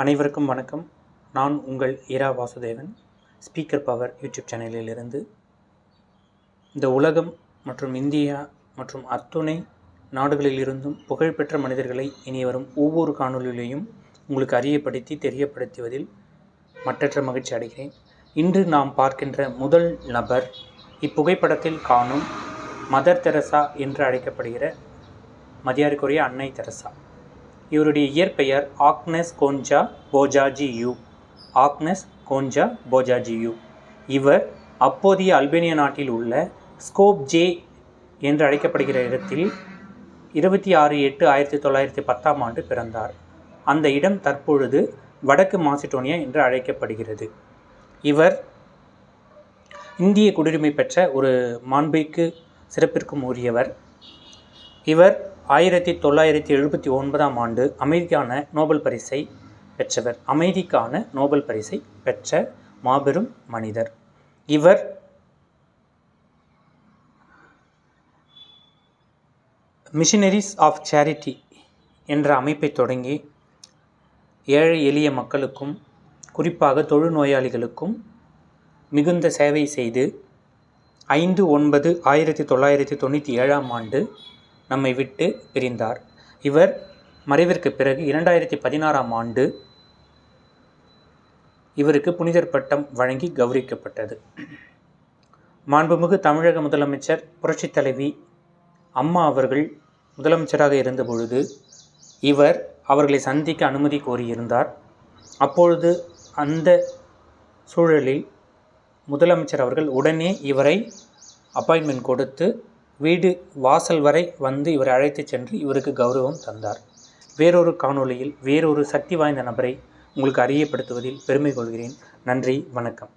அனைவருக்கும் வணக்கம். நான் உங்கள் Ira Vasudevan speaker power YouTube சேனலிலிருந்து இந்த உலகம் மற்றும் இந்தியா மற்றும் அத்துணை நாடுகளிலிருந்தும் புகழ்பெற்ற மனிதர்களை இனி வரும் ஒவ்வொரு காணொலியிலையும் உங்களுக்கு அறியப்படுத்தி தெரியப்படுத்துவதில் மற்றற்ற மகிழ்ச்சி அடைகிறேன். இன்று நாம் பார்க்கின்ற முதல் நபர் இப்புகைப்படத்தில் காணும் மதர் தெரசா என்று அழைக்கப்படுகிற மதியாருக்குரிய அன்னை தெரசா. இவருடைய இயற்பெயர் Agnes Gonxha Bojaxhiu. Agnes Gonxha Bojaxhiu. இவர் அப்போதைய அல்பேனியா நாட்டில் உள்ள ஸ்கோப் ஜே என்று அழைக்கப்படுகிற இடத்தில் இருபத்தி ஆறு எட்டு ஆயிரத்தி தொள்ளாயிரத்தி பத்தாம் ஆண்டு பிறந்தார். அந்த இடம் தற்பொழுது வடக்கு மாசிடோனியா என்று அழைக்கப்படுகிறது. இவர் இந்திய குடியுரிமை பெற்ற ஒரு மாண்புக்கு சிறப்பிற்கும் உரியவர். இவர் ஆயிரத்தி தொள்ளாயிரத்தி எழுபத்தி ஒன்பதாம் ஆண்டு அமைதிக்கான நோபல் பரிசை பெற்றவர். அமைதிக்கான நோபல் பரிசை பெற்ற மாபெரும் மனிதர். இவர் மிஷினரிஸ் ஆஃப் சேரிட்டி என்ற அமைப்பை தொடங்கி ஏழை எளிய மக்களுக்கும் குறிப்பாக தொழுநோயாளிகளுக்கும் மிகுந்த சேவை செய்து ஐந்து ஒன்பது ஆயிரத்தி தொள்ளாயிரத்தி தொண்ணூற்றி ஏழாம் ஆண்டு நம்மை விட்டு பிரிந்தார். இவர் மறைவிற்கு பிறகு இரண்டாயிரத்தி பதினாறாம் ஆண்டு இவருக்கு புனிதர் பட்டம் வழங்கி கௌரவிக்கப்பட்டது. மாண்புமிகு தமிழக முதலமைச்சர் புரட்சித் தலைவி அம்மா அவர்கள் முதலமைச்சராக இருந்த பொழுது இவர் அவர்களை சந்திக்க அனுமதி கோரியிருந்தார். அப்பொழுது அந்த சூழலில் முதலமைச்சர் அவர்கள் உடனே இவரை அப்பாயின்மெண்ட் கொடுத்து வீடு வாசல் வரை வந்து இவரை அழைத்துச் சென்று இவருக்கு கௌரவம் தந்தார். வேறொரு காணொளியில் வேறொரு சக்தி வாய்ந்த நபரை உங்களுக்கு அறியப்படுத்துவதில் பெருமை கொள்கிறேன். நன்றி வணக்கம்.